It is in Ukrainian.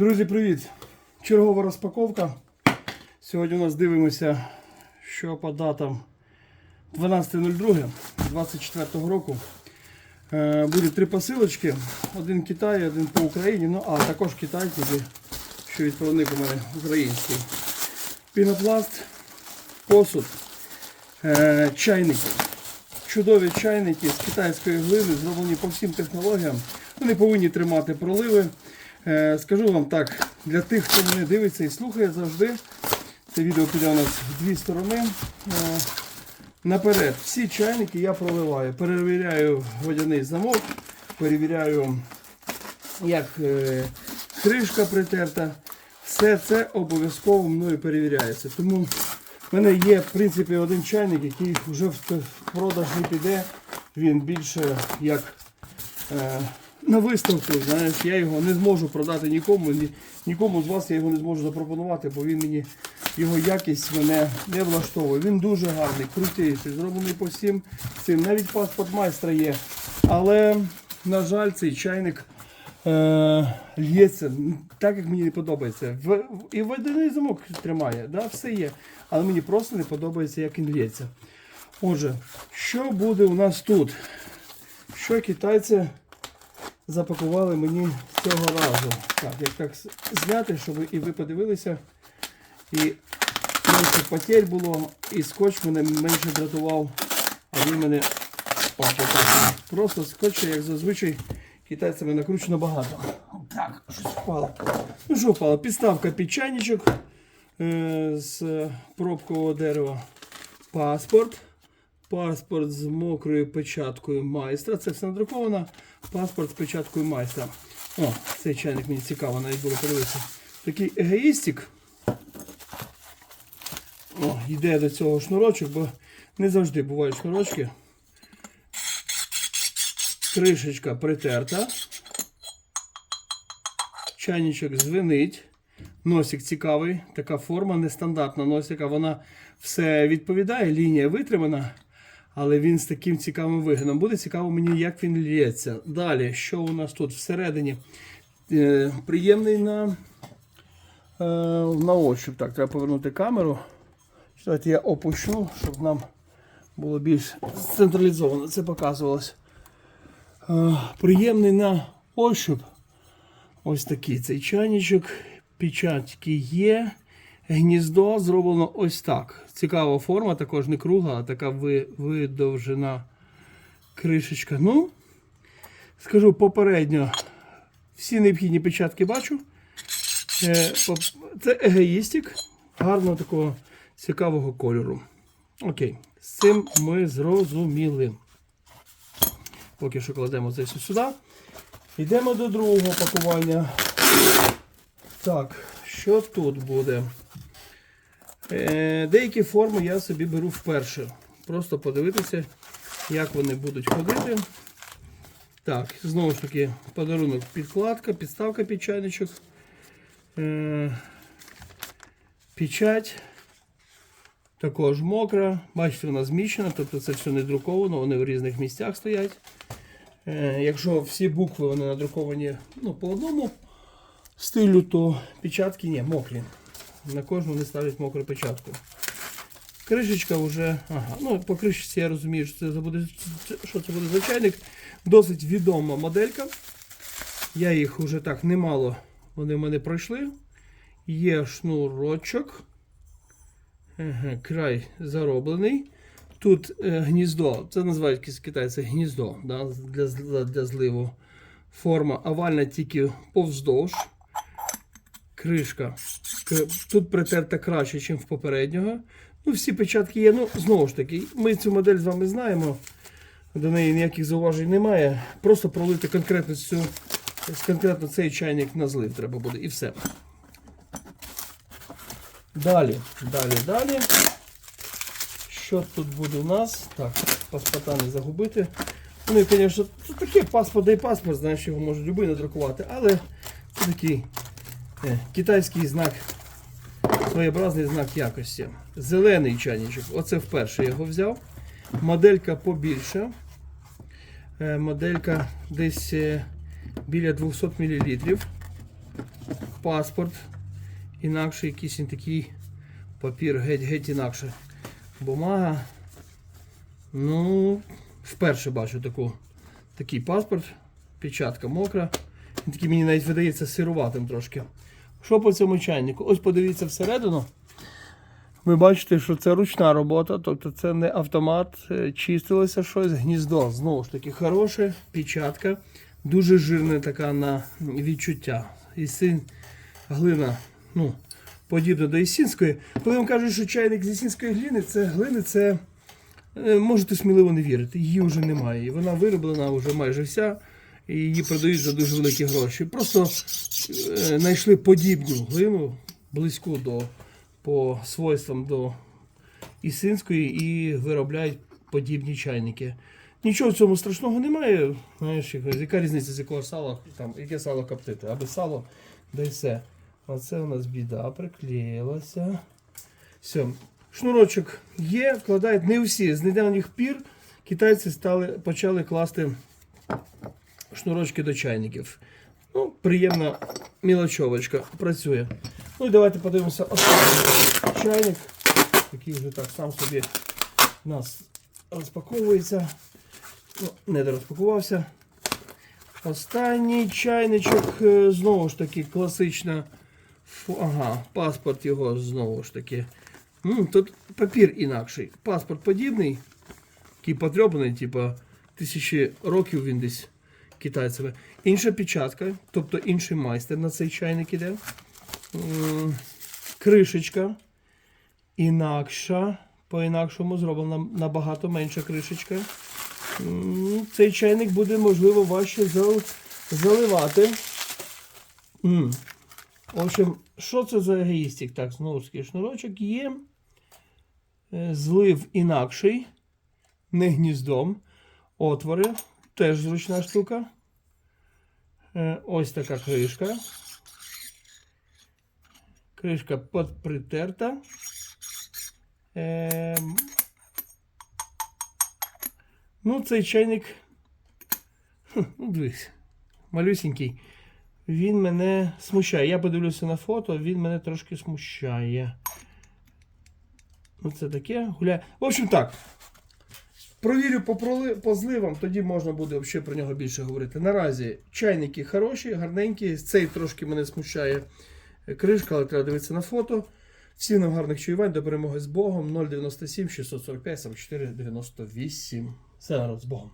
Друзі, привіт! Чергова розпаковка. Сьогодні у нас дивимося, що по датам 12.02.24 року. Е, Буде три посилочки. Один Китай, один по Україні. Ну, а також Китай, тільки що відправник у мене український. Пінопласт, посуд, е, чайники. Чудові чайники з китайської глини, зроблені по всім технологіям. Вони повинні тримати проливи. Е, Скажу вам так, для тих, хто мене дивиться і слухає завжди, це відео піде у нас в дві сторони. Е, Наперед, всі чайники я проливаю. Перевіряю водяний замок, перевіряю, як е, кришка притерта. Все це обов'язково мною перевіряється. Тому в мене є в принципі один чайник, який вже в продаж не піде. Він більше як на виставку. Знаєш, я його не зможу продати нікому. Ні, нікому з вас я його не зможу запропонувати, бо він мені його якість мене не влаштовує. Він дуже гарний, крутіший, зроблений по всім цим. Навіть паспорт майстра є. Але, на жаль, цей чайник е, лється так, як мені не подобається. В- і водяний замок тримає, да, все є. Але мені просто не подобається, як він лється. Отже, що буде у нас тут? Що китайці запакували мені цього разу? Так, як так зняти, щоб і ви подивилися. І менше потерь було, і скотч мене менше дратував, а він мене О, просто скотча, як зазвичай, китайцями накручено багато. Так, щось впало. Ну що впало? Підставка під чайничок е, з пробкового дерева. Паспорт. Паспорт з мокрою печаткою майстра. Це все надруковано. Паспорт з печаткою майстра. О, цей чайник мені цікаво, навіть було подивитися. Такий егоїстик. О, йде до цього шнурочок, бо не завжди бувають шнурочки. Кришечка притерта. Чайничок звенить. Носик цікавий, така форма, нестандартна носика. Вона все відповідає, лінія витримана, але він з таким цікавим виглядом. Буде цікаво мені, як він лється. Далі, що у нас тут всередині? Е, приємний на, е, на ощуп. Так, треба повернути камеру. Давайте я опущу, щоб нам було більш централізовано це показувалось. Е, приємний на ощуп. Ось такий цей чайничок. Печатки є. Гніздо зроблено ось так. Цікава форма, також не кругла, а така видовжена кришечка. Ну, скажу попередньо, всі необхідні печатки бачу. Е, Це егоїстик гарного такого цікавого кольору. Окей, з цим ми зрозуміли. Поки що кладемо це все сюди. Йдемо до другого пакування. Так, що тут буде? Е, деякі форми я собі беру вперше. Просто подивитися, як вони будуть ходити. Так, знову ж таки, подарунок підкладка, підставка під чайничок. Е, печать. Також мокра. Бачите, вона зміщена, тобто це все не друковано, вони в різних місцях стоять. Е, якщо всі букви вони надруковані ну, по одному стилю, то печатки ні, мокрі. На кожну не ставлять мокру печатку. Кришечка вже. Ага, ну по кришечці я розумію, що це буде, що це буде за чайник. Досить відома моделька. Я їх вже так немало, вони в мене пройшли. Є шнурочок. Ага, край зароблений. Тут е, гніздо, це називають китайці гніздо да, для, для зливу. Форма овальна тільки повздовж. Кришка. Тут притерта краще, ніж в попереднього. Ну, всі печатки є. Ну, знову ж таки, ми цю модель з вами знаємо. До неї ніяких зауважень немає. Просто пролити конкретно цю, конкретно цей чайник на злив треба буде і все. Далі, далі, далі. Що тут буде у нас? Так, паспорта не загубити. Ну і, звісно, це таке паспорт да і паспорт, знаєш, його може будь-який надрукувати, але це такий е, китайський знак, своєобразний знак якості. Зелений чайничок. Оце вперше я його взяв. Моделька побільша. Е, Моделька десь е, біля 200 мл. паспорт. Інакше якийсь такий папір геть-геть інакше. Бумага. Ну, вперше бачу таку, такий паспорт. Печатка мокра. Такий мені навіть видається сируватим трошки. Що по цьому чайнику? Ось подивіться всередину. Ви бачите, що це ручна робота, тобто це не автомат, е, чистилося щось, гніздо. Знову ж таки, хороше, печатка, дуже жирна така на відчуття. І син, глина, ну, подібна до ісінської. Коли вам кажуть, що чайник з ісінської глини, це глини, це е, можете сміливо не вірити. Її вже немає. Вона вироблена вже майже вся. І її продають за дуже великі гроші. Просто е, знайшли подібну глину, близьку до по свойствам до ісинської і виробляють подібні чайники. Нічого в цьому страшного немає. Знаєш, яка- різниця, з якого сала, там, яке сало коптити, аби сало, да й все. Оце у нас біда приклеїлася. Все. Шнурочок є, вкладають не всі. З недавніх пір китайці стали, почали класти шнурочки до чайників. Ну, приємна мілочовочка працює. Ну і давайте подивимося останній чайник, який вже так сам собі у нас розпаковується. Ну, не розпакувався. Останній чайничок, е, знову ж таки, класична. Ага, паспорт його знову ж таки. М, тут папір інакший. Паспорт подібний, такий потрьобаний, типа тисячі років він десь китайцями. Інша печатка, тобто інший майстер на цей чайник іде. Кришечка інакша. По-інакшому зроблена набагато менша кришечка. Цей чайник буде, можливо, важче заливати. В общем, що це за егоїстик? Так, знову ж шнурочок є. Е, Злив інакший, не гніздом. Отвори. Теж зручна штука. Е, Ось така кришка. Кришка подпритерта. Ем... Ну, цей чайник. Ну, дивись, малюсінький. Він мене смущає. Я подивлюся на фото, він мене трошки смущає. Ну, це таке гуляє. В общем так. Провірю по, по зливам, тоді можна буде взагалі про нього більше говорити. Наразі чайники хороші, гарненькі. Цей трошки мене смущає кришка, але треба дивитися на фото. Всім нам гарних чуювань, до перемоги з Богом. 097 645 44 98. Все народ з Богом.